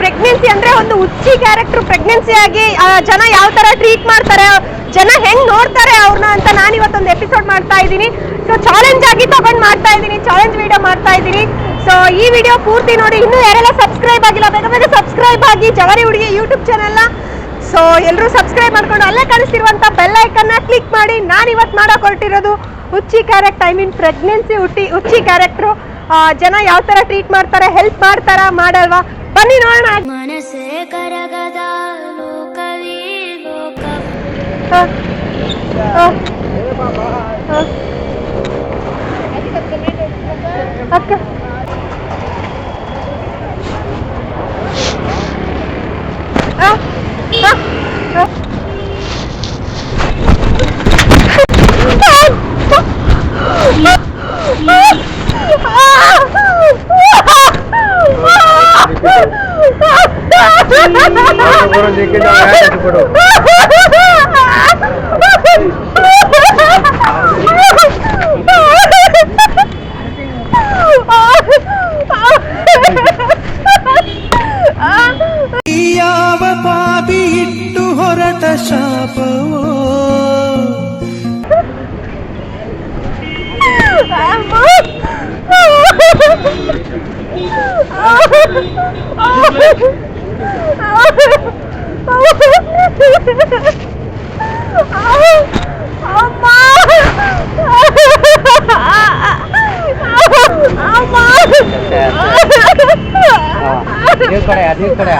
Pregnancy ಅಂದ್ರೆ ಒಂದು ಹುಚ್ಚಿ ಕ್ಯಾರೆಕ್ಟರ್ ಪ್ರೆಗ್ನೆನ್ಸಿ ಆಗಿ ಜನ ಯಾವ ತರ ಟ್ರೀಟ್ ಮಾಡ್ತಾರೆ, ಜನ ಹೆಂಗ್ ನೋಡ್ತಾರೆ ಅವ್ರನ್ನ ಅಂತ ನಾನು ಇವತ್ತೊಂದು ಎಪಿಸೋಡ್ ಮಾಡ್ತಾ ಇದ್ದೀನಿ. ಸೊ ಚಾಲೆಂಜ್ ಆಗಿ ತಗೊಂಡ್ ಮಾಡ್ತಾ ಇದ್ದೀನಿ ಚಾಲೆಂಜ್ ವಿಡಿಯೋ ಮಾಡ್ತಾ ಇದ್ದೀನಿ. ಸೊ ಈ ವಿಡಿಯೋ ಪೂರ್ತಿ ನೋಡಿ, ಇನ್ನೂ ಯಾರೆಲ್ಲ ಸಬ್ಸ್ಕ್ರೈಬ್ ಆಗಿಲ್ಲ, ಬೇಗ ಬೇಗ ಸಬ್ಸ್ಕ್ರೈಬ್ ಆಗಿ ಜವರಿ ಹುಡುಗಿ ಯೂಟ್ಯೂಬ್ ಚಾನೆಲ್ನ ಸೊ ಎಲ್ಲರೂ ಸಬ್ಸ್ಕ್ರೈಬ್ ಮಾಡ್ಕೊಂಡು ಅಲ್ಲೇ ಕಾಣಿಸ್ತಿರುವಂತ ಬೆಲ್ ಐಕನ್ನ ಕ್ಲಿಕ್ ಮಾಡಿ ನಾನು ಇವತ್ತು ಮಾಡೋಕೆ ಹೊರಟಿರೋದು ಹುಚ್ಚಿ ಕ್ಯಾರೆಕ್ಟ್ ಐ ಮೀನ್ ಪ್ರೆಗ್ನೆನ್ಸಿ ಹುಟ್ಟಿ ಹುಚ್ಚಿ ಕ್ಯಾರೆಕ್ಟ್ರು ಜನ ಯಾವ ತರ ಟ್ರೀಟ್ ಮಾಡ್ತಾರೆ ಹೆಲ್ಪ್ ಮಾಡ್ತಾರಾ, ಮಾಡಲ್ವಾ? ಬನ್ನಿ ನೋಡೋಣ ಮನಸ್ಸೇ ಕರಗದ ಲೋಕವೇ ಲೋಕ ಆ, ಆ, ಆ. ಅಕ್ಕ বড় দেখে দাও, হ্যাঁ, একটু করো। ಯಾವ ಪಾಪಿ ಇಟ್ಟು ಹೊರಟ ಶಾಪವೋ ನೀವು ಕಡೆ ನೀವು ಕಡೆ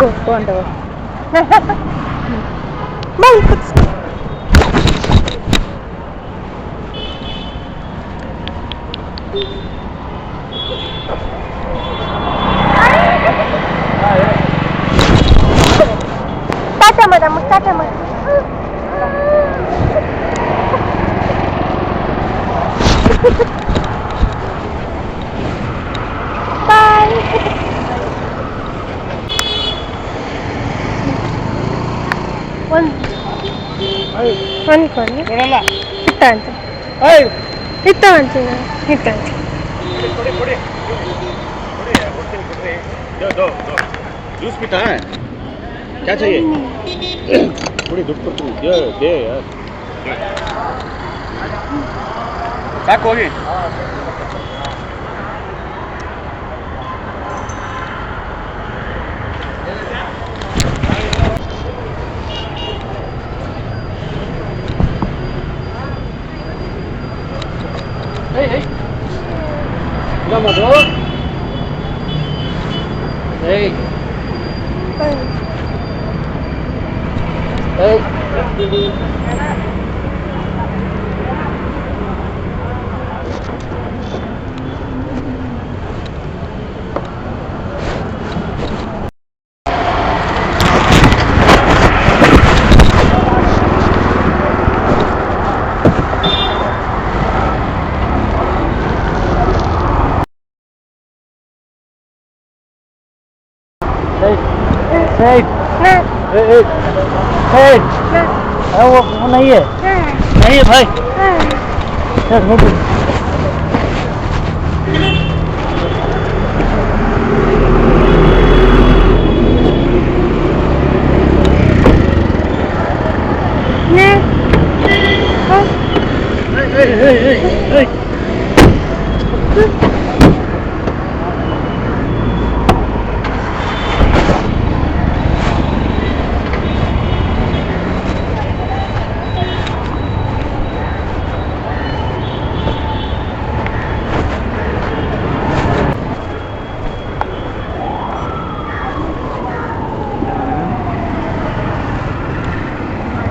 go under. My foot's... Ha ha ha. ಒಂದು ಕೊಡಿ ಇತ್ತ ಅಂತ ಇತ್ತ ಅಂತ ಇತ್ತ ಅಂತ जूस पीता है क्या चाहिए थोड़ी दुख पर तू đi đấy. Ra một ừ. đi, đi, đi, đi. Said. अरे वो वो नहीं है नहीं है भाई सर हो गई Hey,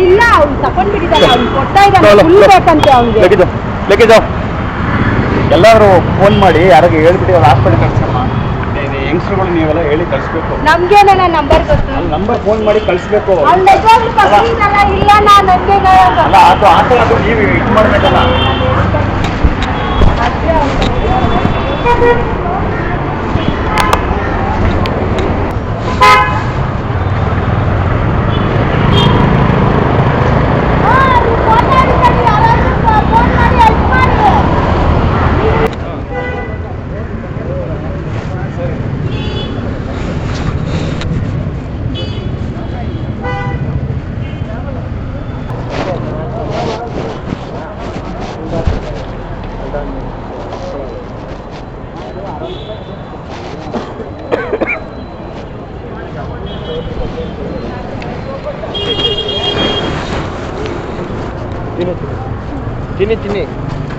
ಇಲ್ಲ ಅವ್ನು ತಕೊಂಡ್ಬಿಟ್ಟಿದ್ದಾನೆ ಅವ್ನು ಕೊಡ್ತಾ ಲೋ, ಇದ್ದಾನೆ ಲೋ, ಫುಲ್ ಬೇಕಂತೆ ಅವ್ನಿಗೆ. ಎಲ್ಲಾದರೂ ಫೋನ್ ಮಾಡಿ ಯಾರಿಗೆ ಹೇಳ್ಬಿಟ್ಟು ಅವ್ರು ಹಾಸ್ಪಿಟಲ್ ಕಳ್ಸಮ್ಮ ಯಂಗ್ಸ್ಟರ್ಗಳು ನೀವೆಲ್ಲ ಹೇಳಿ ಕಳಿಸ್ಬೇಕು. ನಮ್ಗೆ ನನ್ನ ನಂಬರ್ ಗೊತ್ತು? ನಂಬರ್ ಫೋನ್ ಮಾಡಿ ಕಳಿಸ್ಬೇಕು. ಅವ್ನು ನಿಜವಾಗ್ಲೂ ಇಲ್ಲ ಅಲ್ಲ ಅದು ನೀವು ಇದು ಮಾಡಬೇಕಲ್ಲ.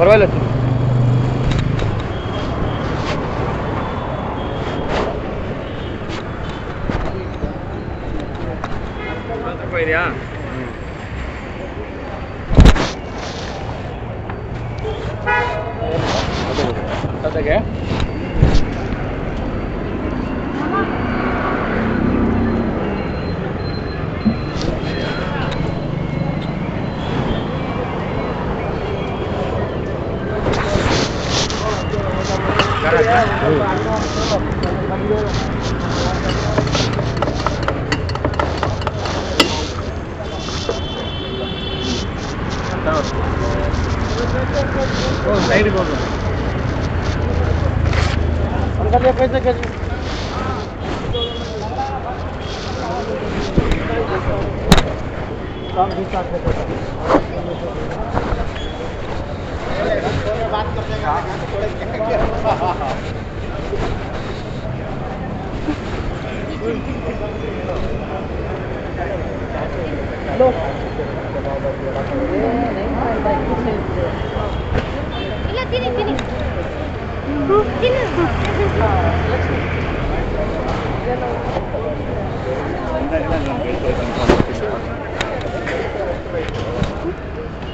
Пароль отсюда. такой вариант. ಸೈಡ್ಗೆ ಹೋಗು Look. Ila tini tini. Tini. Thank you.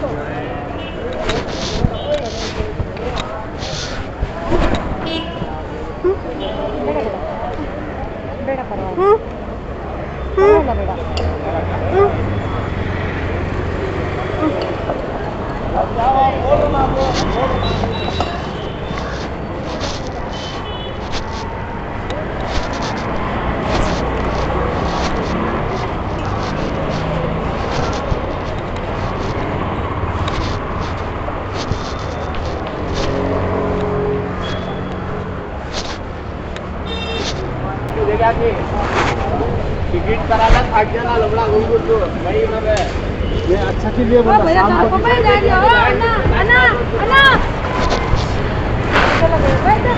Thank you. Sige, wala. Oh, pa yung daddy. Oh, anak! Anak! Anak! Pwede!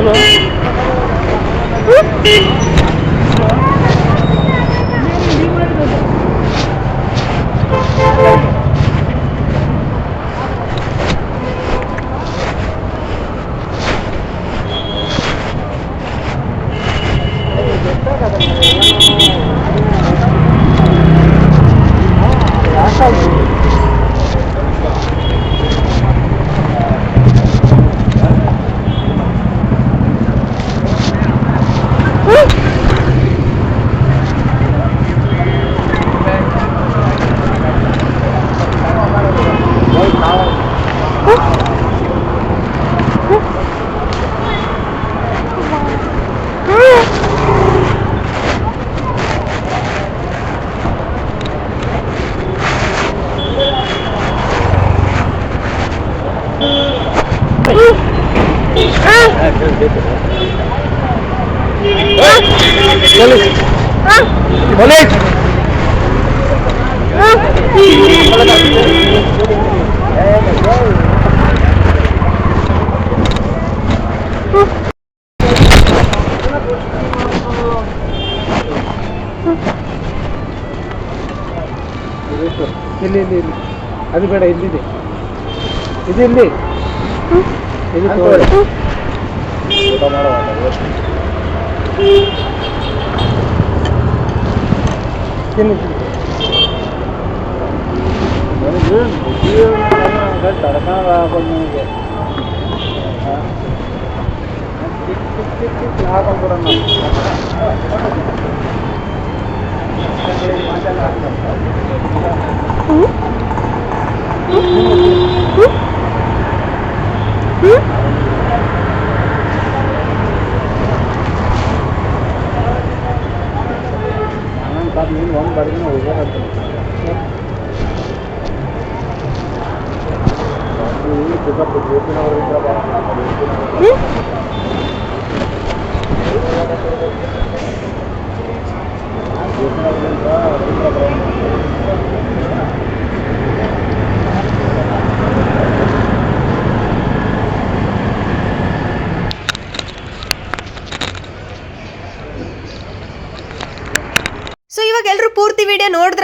Hello? ಇಲ್ಲಿ ಇಲ್ಲಿ ಇಲ್ಲಿ ಅದು ಬೇಡ ಇಲ್ಲಿದೆ ಇದು ಇಲ್ಲಿ ಇದು 있겠는지. 너는 늘 못이요.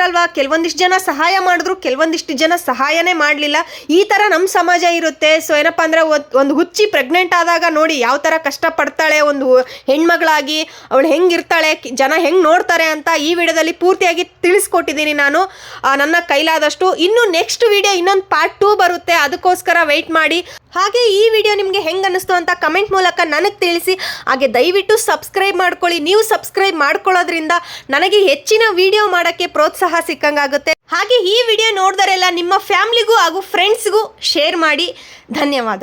ನೋಡಿದ್ರಲ್ವಾ ಕೆಲವೊಂದಿಷ್ಟು ಜನ ಸಹಾಯ ಮಾಡಿದ್ರು, ಕೆಲವೊಂದಿಷ್ಟು ಜನ ಸಹಾಯನೇ ಮಾಡಲಿಲ್ಲ. ಈ ಥರ ನಮ್ಮ ಸಮಾಜ ಇರುತ್ತೆ. ಸೊ ಏನಪ್ಪ ಅಂದರೆ ಒಂದು ಹುಚ್ಚಿ ಪ್ರೆಗ್ನೆಂಟ್ ಆದಾಗ ನೋಡಿ ಯಾವ ಥರ ಕಷ್ಟಪಡ್ತಾಳೆ ಒಂದು ಹೆಣ್ಮಗಳಾಗಿ, ಅವಳು ಹೆಂಗಿರ್ತಾಳೆ ಜನ ಹೆಂಗೆ ನೋಡ್ತಾರೆ ಅಂತ ಈ ವಿಡಿಯೋದಲ್ಲಿ ಪೂರ್ತಿಯಾಗಿ ತಿಳಿಸ್ಕೊಟ್ಟಿದ್ದೀನಿ ನಾನು. ನನ್ನ ಕೈಲಾದಷ್ಟು. ಇನ್ನು ನೆಕ್ಸ್ಟ್ ವಿಡಿಯೋ ಇನ್ನೊಂದು ಪಾರ್ಟ್ ಟೂ ಬರುತ್ತೆ. ಅದಕ್ಕೋಸ್ಕರ ವೆಯ್ಟ್ ಮಾಡಿ. ಹಾಗೆ ಈ ವಿಡಿಯೋ ನಿಮಗೆ ಹೆಂಗೆ ಅನ್ನಿಸ್ತು ಅಂತ ಕಮೆಂಟ್ ಮೂಲಕ ನನಗೆ ತಿಳಿಸಿ. ಹಾಗೆ ದಯವಿಟ್ಟು ಸಬ್ಸ್ಕ್ರೈಬ್ ಮಾಡ್ಕೊಳ್ಳಿ. ನೀವು ಸಬ್ಸ್ಕ್ರೈಬ್ ಮಾಡ್ಕೊಳ್ಳೋದ್ರಿಂದ ನನಗೆ ಹೆಚ್ಚಿನ ವಿಡಿಯೋ ಮಾಡೋಕ್ಕೆ ಸಿಕ್ಕಂಗಾಗುತ್ತೆ. ಹಾಗೆ ಈ ವಿಡಿಯೋ ನೋಡಿದರೆಲ್ಲ ನಿಮ್ಮ ಫ್ಯಾಮಿಲಿಗೂ ಹಾಗೂ ಫ್ರೆಂಡ್ಸ್ಗೂ ಶೇರ್ ಮಾಡಿ. ಧನ್ಯವಾದ.